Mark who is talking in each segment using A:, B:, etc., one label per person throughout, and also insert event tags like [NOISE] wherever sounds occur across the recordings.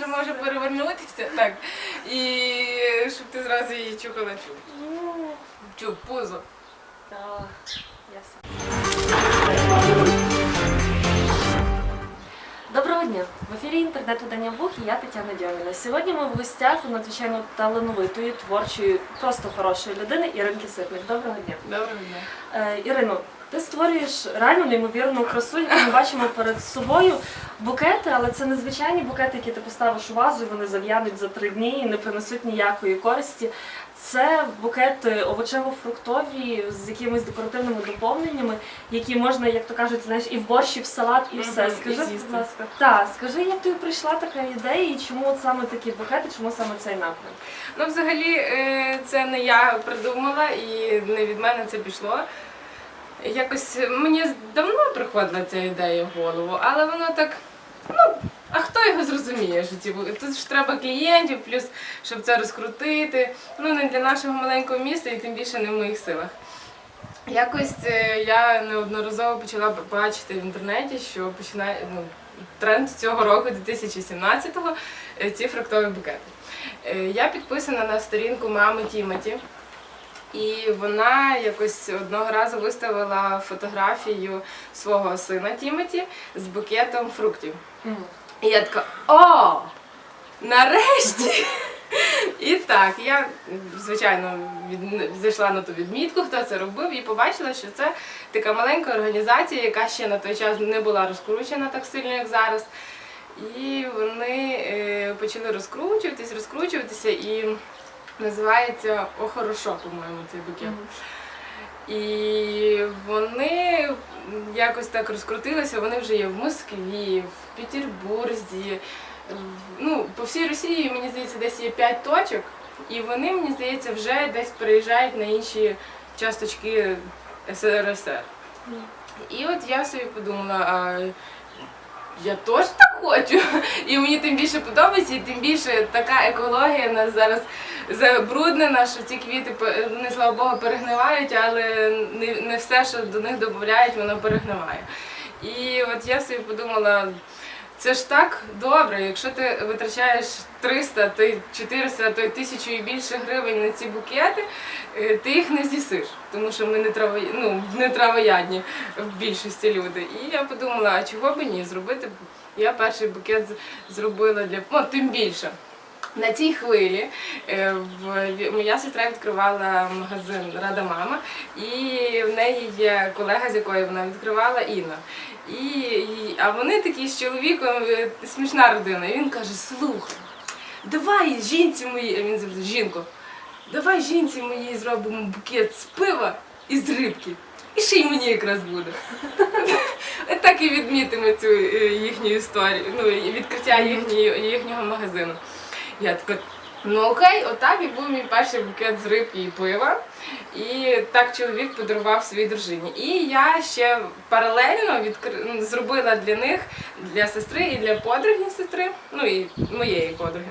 A: вже може перевернутися, так. І щоб ти зразу її чухала чу. Чу, пузо.
B: Доброго дня! В ефірі інтернет-видання Бух і я Тетяна Дьоміна. Сьогодні ми в гостях у надзвичайно талановитої, творчої, просто хорошої людини Іринки Ситник. Доброго дня.
A: Доброго дня.
B: Е, Ірино, ти створюєш реально неймовірну красу, яку ми бачимо перед собою. Букети, але це незвичайні букети, які ти поставиш у вазу, і вони зав'януть за три дні і не принесуть ніякої користі. Це букети овочево-фруктові з якимись декоративними доповненнями, які можна, як то кажуть, знаєш, і в борщ, і в салат, і все. Скажи, будь ласка, так, скажи, як тобі прийшла така ідея, і чому от саме такі букети, чому саме цей напрям?
A: Ну, взагалі, е, це не я придумала і не від мене це пішло. Якось мені давно приходила ця ідея в голову, але воно так, ну, а хто його зрозуміє? Ці, бу- тут ж треба клієнтів, плюс щоб це розкрутити. Ну, не для нашого маленького міста і тим більше не в моїх силах. Якось е, я неодноразово почала бачити в інтернеті, що починає ну, тренд цього року, 2017-го, е, ці фруктові букети. Е, Я підписана на сторінку мами Тімоті, і вона якось одного разу виставила фотографію свого сина Тімоті з букетом фруктів. І я така: о! Нарешті! [LAUGHS] І так, я, звичайно, від, зайшла на ту відмітку, хто це робив, і побачила, що це така маленька організація, яка ще на той час не була розкручена так сильно, як зараз. І вони е, почали розкручуватись, розкручуватися, і називається О, хорошо, по-моєму, цей букет. І вони якось так розкрутилися, вони вже є в Москві, в Петербурзі. Ну, по всій Росії, мені здається, десь є 5 точок, і вони, мені здається, вже десь переїжджають на інші часточки СРСР. І от я собі подумала, а я теж так хочу. І мені тим більше подобається, і тим більше така екологія у нас зараз забруднена, що ці квіти вони, слава Богу, перегнивають, але не, не все, що до них додають, воно перегниває. І от я собі подумала. Це ж так добре, якщо ти витрачаєш 300, то й 400, то й 1000 і більше гривень на ці букети, е, ти їх не з'їсиш, тому що ми не, траво, ну, не травоядні в більшості люди. І я подумала, а чого б ні зробити? Я перший букет зробила для ну, тим більше. На цій хвилі е, в- моя сестра відкривала магазин Рада Мама, і в неї є колега, з якою вона відкривала Інна. І, і- а вони такі з чоловіком е, смішна родина. І він каже: слухай, давай жінці моїй, а він завжди жінко, давай жінці моїй зробимо букет з пива і з рибки. І ще й мені якраз буде. Так і відмітимо цю е, їхню історію, ну відкриття їхньої, їхнього магазину. Я така, ну окей, отак і був мій перший букет з рибки і пива. І так чоловік подарував своїй дружині. І я ще паралельно відкри... ну, зробила для них, для сестри і для подруги сестри, ну і моєї подруги.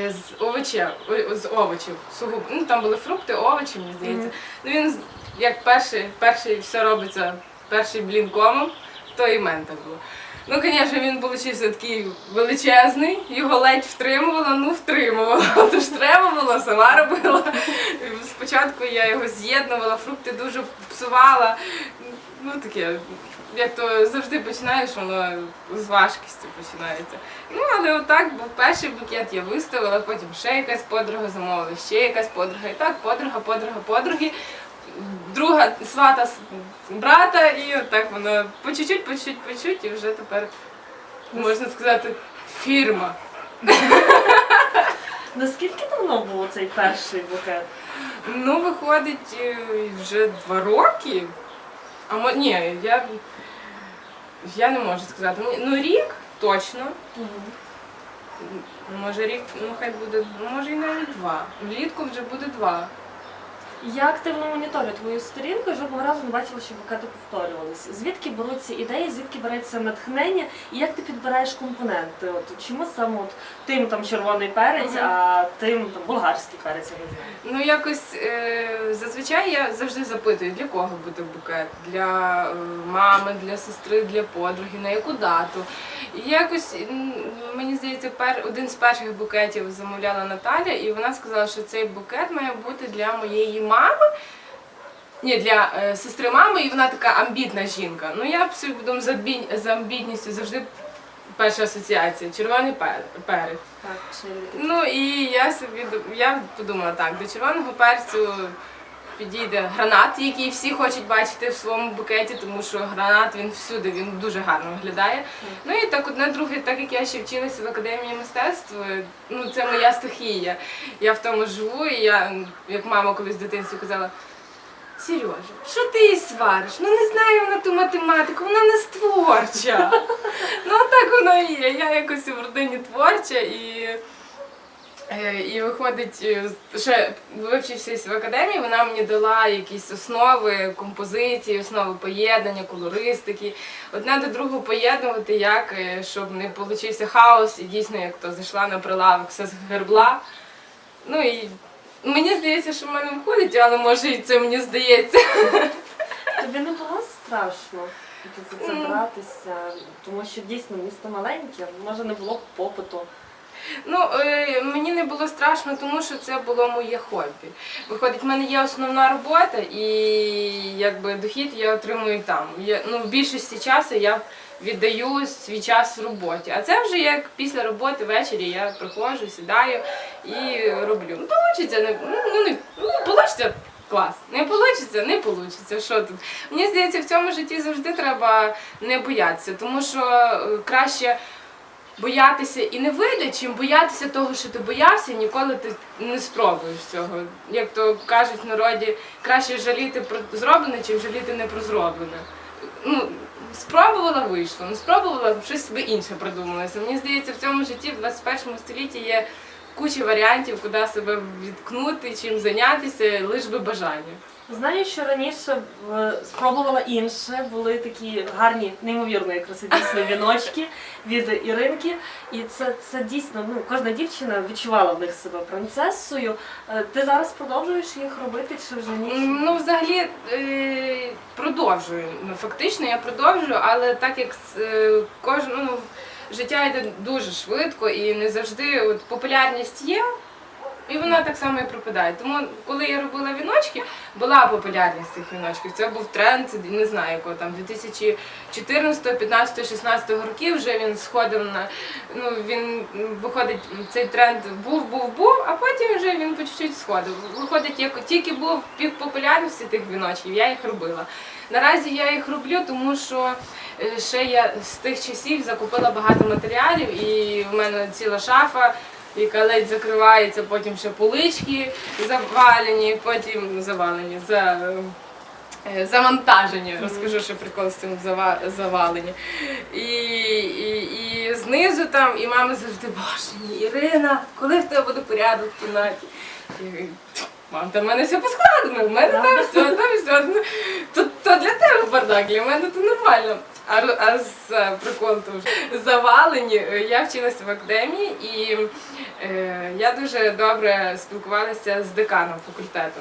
A: е, З овочів, з овочів. сугубо. Ну там були фрукти, овочі, мені здається. Ну він як перший, перший все робиться, перший блін комом, то і так було. Ну, звісно, він получився такий величезний, його ледь втримувала, ну втримувала. [LAUGHS] Тож треба було, сама робила. Спочатку я його з'єднувала, фрукти дуже псувала. Ну таке, як то завжди починаєш, воно з важкістю починається. Ну, але отак був перший букет, я виставила, потім ще якась подруга замовила, ще якась подруга. І так, подруга, подруга, подруги. Друга свата с- брата, і отак воно по чуть-чуть, по чуть-чуть, по чуть, і вже тепер можна сказати фірма.
B: Наскільки давно був цей перший букет?
A: Ну, виходить е, вже два роки. А мо ні, я, я не можу сказати. Мені- Ну, рік точно. Може рік, ну хай буде, ну може і навіть два. Влітку вже буде два.
B: Я активно моніторю твою сторінку і жодного разу не бачила, що букети повторювалися. Звідки беруться ідеї, звідки береться натхнення, і як ти підбираєш компоненти? От чому саме от тим там червоний перець,
A: Мгм.
B: а тим там болгарський перець, я не знаю.
A: Ну якось е, зазвичай я завжди запитую, для кого буде букет, для е, мами, для сестри, для подруги, на яку дату. І якось м, мені здається. здається, пер, один з перших букетів замовляла Наталя, і вона сказала, що цей букет має бути для моєї мами. Ні, для е, сестри мами, і вона така амбітна жінка. Ну я псевдом за, бі- за амбітністю завжди перша асоціація червоний пер- перець.
B: Так, чи
A: Ну і я собі я подумала так, до червоного перцю підійде гранат, який всі хочуть бачити в своєму букеті, тому що гранат він всюди, він дуже гарно виглядає. Ну і так одне друге, так як я ще вчилася в академії мистецтв, ну це моя стихія. Я в тому живу, і я, як мама колись в дитинстві казала. Сережа, що ти її свариш? Ну не знаю вона ту математику, вона не творча. [LAUGHS] Ну так воно і є. Я якось в родині творча і. Е, І виходить, е, ще вивчившись в академії, вона мені дала якісь основи композиції, основи поєднання, колористики. Одне до другого поєднувати, як е, щоб не получився хаос, і дійсно, як то зайшла на прилавок, все згребла. Ну і мені здається, що в мене виходить, але може і це мені здається. [LAUGHS]
B: Тобі не було страшно за це братися, тому що дійсно місто маленьке, може не було б попиту.
A: Ну, е, мені не було страшно, тому що це було моє хобі. Виходить, в мене є основна робота, і якби дохід я отримую там. Я, ну, в більшості часу я віддаю свій час роботі. А це вже як після роботи ввечері я приходжу, сідаю і роблю. Ну, получиться, не, ну, ну, не, ну, получиться. Клас, не получиться, не получиться. Що тут? Мені здається, в цьому житті завжди треба не боятися, тому що е, краще боятися і не вийде, чим боятися того, що ти боявся, і ніколи ти не спробуєш цього. Як то кажуть в народі, краще жаліти про зроблене, чим жаліти не про зроблене. Ну, спробувала, вийшло, не спробувала, щось собі інше придумалося. Мені здається, в цьому житті в 21 столітті є куча варіантів, куди себе відкнути, чим зайнятися, лиш би бажання.
B: Знаю, що раніше е, спробувала інше, були такі гарні, неймовірної краси дійсно віночки від Іринки. І це, це дійсно, ну, кожна дівчина відчувала в них себе принцесою. Е, Ти зараз продовжуєш їх робити чи вже ні?
A: Ну, взагалі е, продовжую. Ну, фактично я продовжую, але так як е, кожен ну, життя йде дуже швидко і не завжди от, популярність є. І вона так само і пропадає. Тому, коли я робила віночки, була популярність цих віночків. Це був тренд, не знаю якого там 2014, 15, 16 років вже він сходив на ну він виходить, цей тренд був, був, був, а потім вже він по чуть-чуть сходив. Виходить, як тільки був пік популярності тих віночків, я їх робила. Наразі я їх роблю, тому що е, ще я з тих часів закупила багато матеріалів, і в мене ціла шафа. Яка ледь закривається, потім ще полички завалені, потім завалені, за, е, завантажені. Розкажу, що прикол з цим зава- завалені. І, і, і знизу там, і мама завжди, боже мій, Ірина, коли в тебе буде порядок в кімнаті? Говорю, Мам, там в мене все поскладено, в мене там все, там все. Ну, То, то для тебе бардак, для мене то нормально. А, а з е, прикол завалені. Е, Я вчилася в академії і е, я дуже добре спілкувалася з деканом факультету.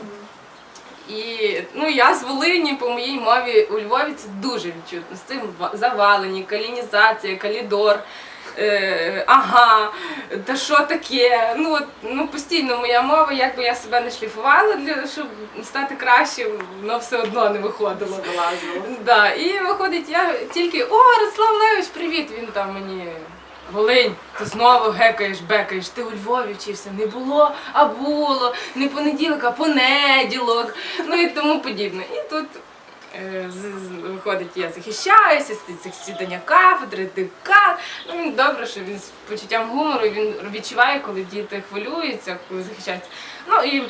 A: І ну я з Волині по моїй мові у Львові це дуже відчутно. З цим завалені, калінізація, калідор. Е, ага, та що таке? Ну от ну постійно моя мова, як би я себе не шліфувала для щоб стати кращим, воно все одно не виходило. Да, і виходить, я тільки о, Ростислав Левич, привіт! Він там мені. Волинь, ти знову гекаєш, бекаєш, ти у Львові вчився, не було, а було, не понеділок, а понеділок, ну і тому подібне. І тут виходить, я захищаюся, сідання кафедри, декан. Ну добре, що він з почуттям гумору, він відчуває, коли діти хвилюються, коли захищаються. Ну і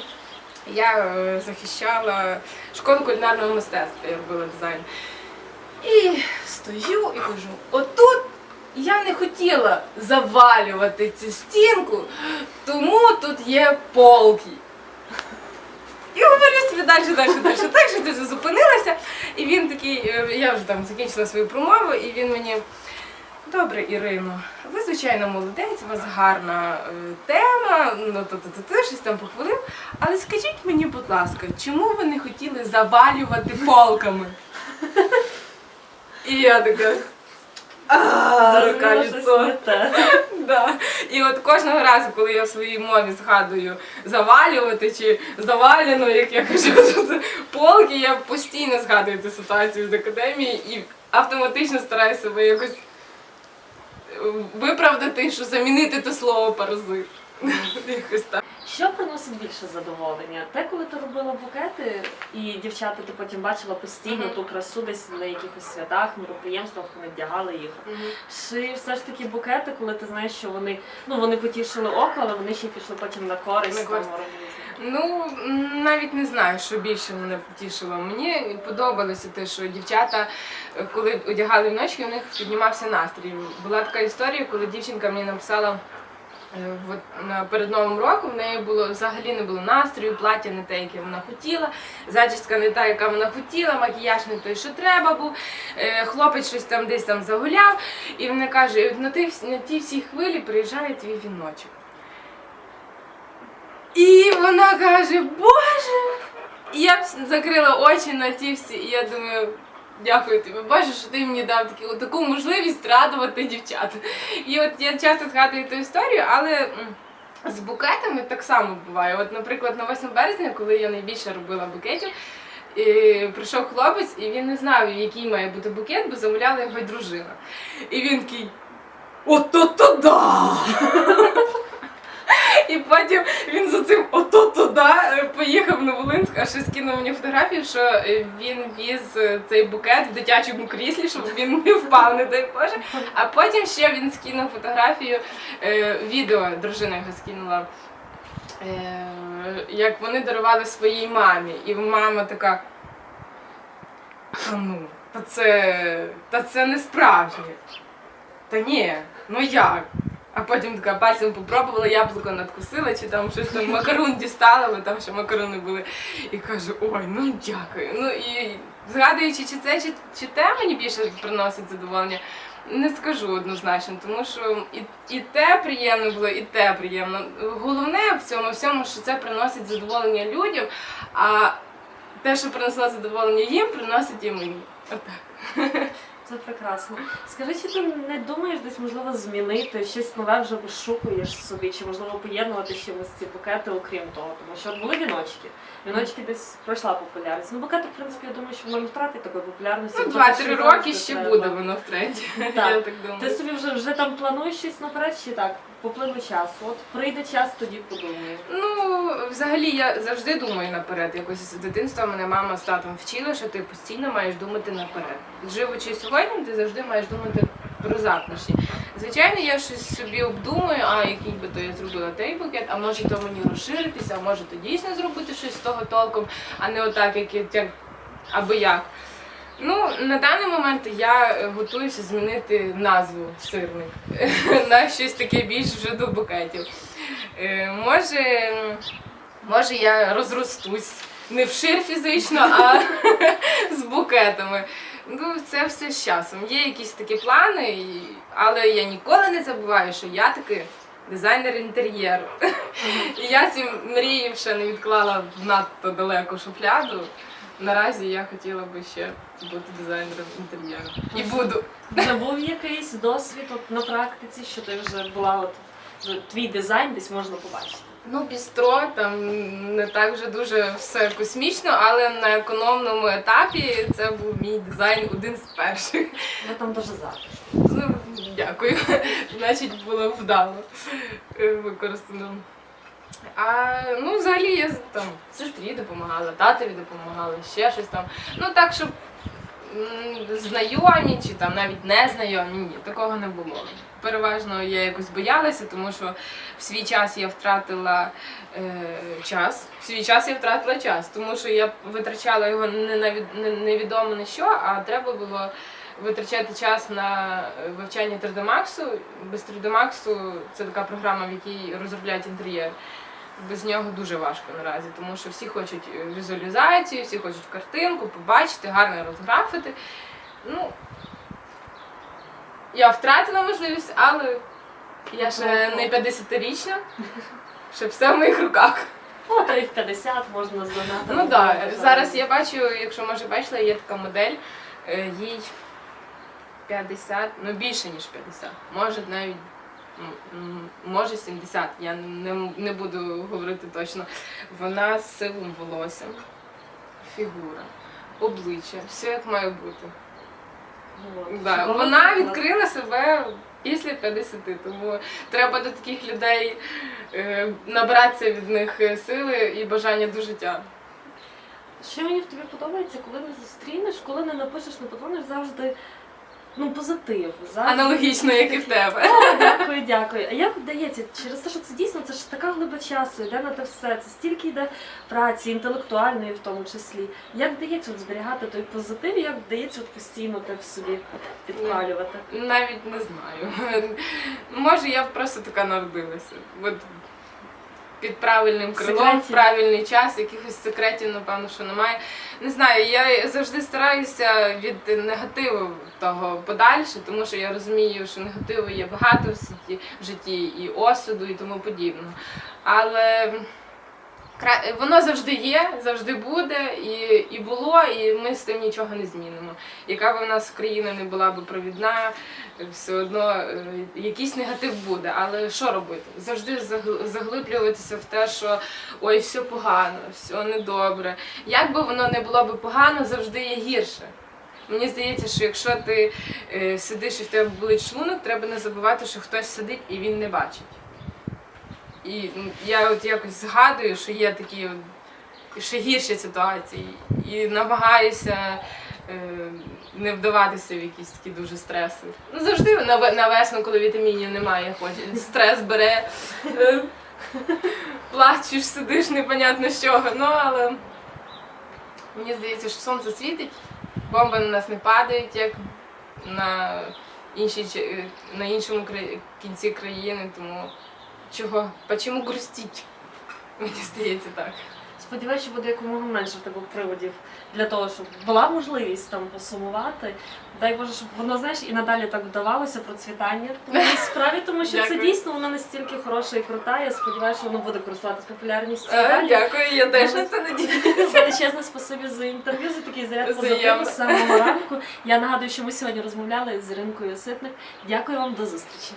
A: я е, захищала школу кулінарного мистецтва, я робила дизайн. І стою і кажу, отут я не хотіла завалювати цю стінку, тому тут є полки. І говорю собі далі, далі, далі. Так що вже зупинилася. І він такий, е, я вже там закінчила свою промову, і він мені. Добре, Ірино, ви звичайно молодець, у вас гарна е, тема, ну то то то то щось там похвалив. Але скажіть мені, будь ласка, чому ви не хотіли завалювати полками? І я така.
B: Зрозуміло, щось. [LAUGHS]
A: Да. І от кожного разу, коли я в своїй мові згадую завалювати чи завалено, як я кажу, [LAUGHS] полки, я постійно згадую цю ситуацію з академії і автоматично стараюся себе якось е, виправдати, що замінити те слово паразит. [LAUGHS] Якось так.
B: Що приносить більше задоволення? Те, коли ти робила букети, і дівчата ти потім бачила постійно
A: Мгм.
B: ту красу десь на якихось святах, мероприємствах, вони вдягали їх. Чи все ж таки букети, коли ти знаєш, що вони ну вони потішили око, але вони ще й пішли потім на користь там
A: користь.
B: організму?
A: Ну, навіть не знаю, що більше мене потішило. Мені подобалося те, що дівчата, е, коли одягали вночі, у них піднімався настрій. Була така історія, коли дівчинка мені написала. Е, перед новим роком в неї було взагалі не було настрою, плаття не те, яке вона хотіла, зачіска не та, яка вона хотіла, макіяж не той, що треба був. е, Хлопець щось там десь там загуляв, і вона каже: «І на тих на ті всі хвилі приїжджає твій віночок. І вона каже, Боже! І я закрила очі на ті всі, і я думаю, дякую тобі, Боже, що ти мені дав таку, таку можливість радувати дівчат. І от я часто згадую ту історію, але з букетами так само буває. От, наприклад, на 8 березня, коли я найбільше робила букетів, і прийшов хлопець, і він не знав, який має бути букет, бо замовляла його дружина. І він такий. Ото-то да! І потім він за цим ото туди поїхав на Волинськ, а ще скинув мені фотографію, що е, він віз е, цей букет в дитячому кріслі, щоб він не впав, не дай Боже. А потім ще він скинув фотографію, е, відео дружина його скинула. е, Як вони дарували своїй мамі, і мама така. Та ну, та це, та це не справжнє. Та ні, ну як? А потім така пальцем попробувала, яблуко надкусила, чи там щось там макарун дістала, бо там ще макарони були. І кажу, ой, ну дякую. Ну і згадуючи, чи це, чи, чи те мені більше приносить задоволення, не скажу однозначно, тому що і, і те приємно було, і те приємно. Головне в цьому всьому, що це приносить задоволення людям, а те, що принесло задоволення їм, приносить і мені. Отак. [LAUGHS]
B: Це прекрасно. Скажи, чи ти не думаєш десь можливо змінити щось нове вже вишукуєш собі, чи можливо поєднувати чимось ці букети, окрім того, тому що от були віночки. Віночки десь пройшла популярність. Ну букети, в принципі, я думаю, що воно не втратить такої популярності.
A: Ну, два-три роки ще буде воно в тренді.
B: Так. [LAUGHS]
A: Я так
B: Ти собі вже вже там плануєш щось наперед, чи так? Поплине час. От прийде час, тоді подумаю.
A: Ну, взагалі, я завжди думаю наперед. Якось з дитинства мене мама з татом вчила, що ти постійно маєш думати наперед. Живучи сьогодні, ти завжди маєш думати про завтрашнє. Звичайно, я щось собі обдумую, а який би то я зробила той букет, а може то мені розширитися, а може то дійсно зробити щось з того толком, а не отак, як, я- як аби як. Ну, на даний момент я е, готуюся змінити назву сирник [LAUGHS] на щось таке більш вже до букетів. Е, Може, може я розростусь не вшир фізично, а [LAUGHS] з букетами. Ну, це все з часом. Є якісь такі плани, але я ніколи не забуваю, що я таки дизайнер інтер'єру. [LAUGHS] І я ці мрії ще не відклала в надто далеку шуфляду. Наразі я хотіла би ще бути дизайнером інтер'єру. І буду.
B: Вже був якийсь досвід от, на практиці, що ти вже була от твій дизайн десь можна побачити.
A: Ну, бістро там не так вже дуже все космічно, але на економному етапі це був мій дизайн один з перших.
B: Ви там дуже затишно.
A: Ну, дякую. Значить, було вдало е, використано. А ну, взагалі я там сестрі допомагала, татові допомагала, ще щось там. Ну так, щоб знайомі чи там навіть не знайомі, ні, такого не було. Переважно я якось боялася, тому що в свій час я втратила е, час. В свій час я втратила час, тому що я витрачала його не на від, не, невідомо на що, а треба було витрачати час на вивчання 3D Max. Без 3D Max це така програма, в якій розробляють інтер'єр. Без нього дуже важко наразі, тому що всі хочуть е, візуалізацію, всі хочуть картинку, побачити, гарно розграфити. Ну, я втратила можливість, але я ще не 50-річна, ще все в моїх руках.
B: О, то і в 50 можна здогнати.
A: Ну так, зараз я бачу, якщо може бачила, є така модель, е, їй 50, ну більше ніж 50. Може навіть може 70, я не, не буду говорити точно. Вона з сивим волоссям, фігура, обличчя, все як має бути.
B: От.
A: Да. Вона відкрила себе після 50, тому треба до таких людей е, набратися від них сили і бажання до життя.
B: Що мені в тобі подобається, коли не зустрінеш, коли не напишеш, не подзвониш, завжди ну, позитив. Завжди
A: Аналогічно, як і в тебе.
B: О, дякую, дякую. А як вдається, через те, що це дійсно це ж така глиба часу, йде на те все, це стільки йде праці, інтелектуальної в тому числі. Як вдається от зберігати той позитив, як вдається от постійно те в собі підпалювати?
A: Навіть не знаю. Може, я просто така народилася. От під правильним крилом, в правильний час, якихось секретів, напевно, що немає. Не знаю, я завжди стараюся від негативу того подальше, тому що я розумію, що негативу є багато в житті, в житті і осуду, і тому подібне. Але воно завжди є, завжди буде, і, і було, і ми з тим нічого не змінимо. Яка б у нас країна не була б провідна, все одно е, якийсь негатив буде. Але що робити? Завжди загл- заглиблюватися в те, що ой, все погано, все недобре. Як би воно не було б погано, завжди є гірше. Мені здається, що якщо ти е, сидиш і в тебе болить шлунок, треба не забувати, що хтось сидить і він не бачить. І м, я от якось згадую, що є такі ще гірші ситуації, і намагаюся е, не вдаватися в якісь такі дуже стреси. Ну завжди на, на весну, коли вітамінів немає, хоч стрес бере, е, плачеш, сидиш, непонятно з чого. Ну але мені здається, що сонце світить, бомби на нас не падають, як на, іншій, е, на іншому кінці країни, тому чого? Почому грустіть? Мені здається так.
B: Сподіваюся, що буде якомога менше в тебе приводів для того, щоб була можливість там посумувати. Дай Боже, щоб воно знаєш і надалі так вдавалося процвітання твоїй [LAUGHS] справі, тому що це
A: Дякую.
B: дійсно воно настільки хороше і крута. Я сподіваюся, що воно буде користуватись популярністю.
A: Е,
B: далі.
A: Дякую, я теж на це надіюся. [LAUGHS]
B: Величезне спасибі за інтерв'ю, за такий заряд позитиву з самого ранку. Я нагадую, що ми сьогодні розмовляли з Іринкою Ситник. Дякую вам до зустрічі.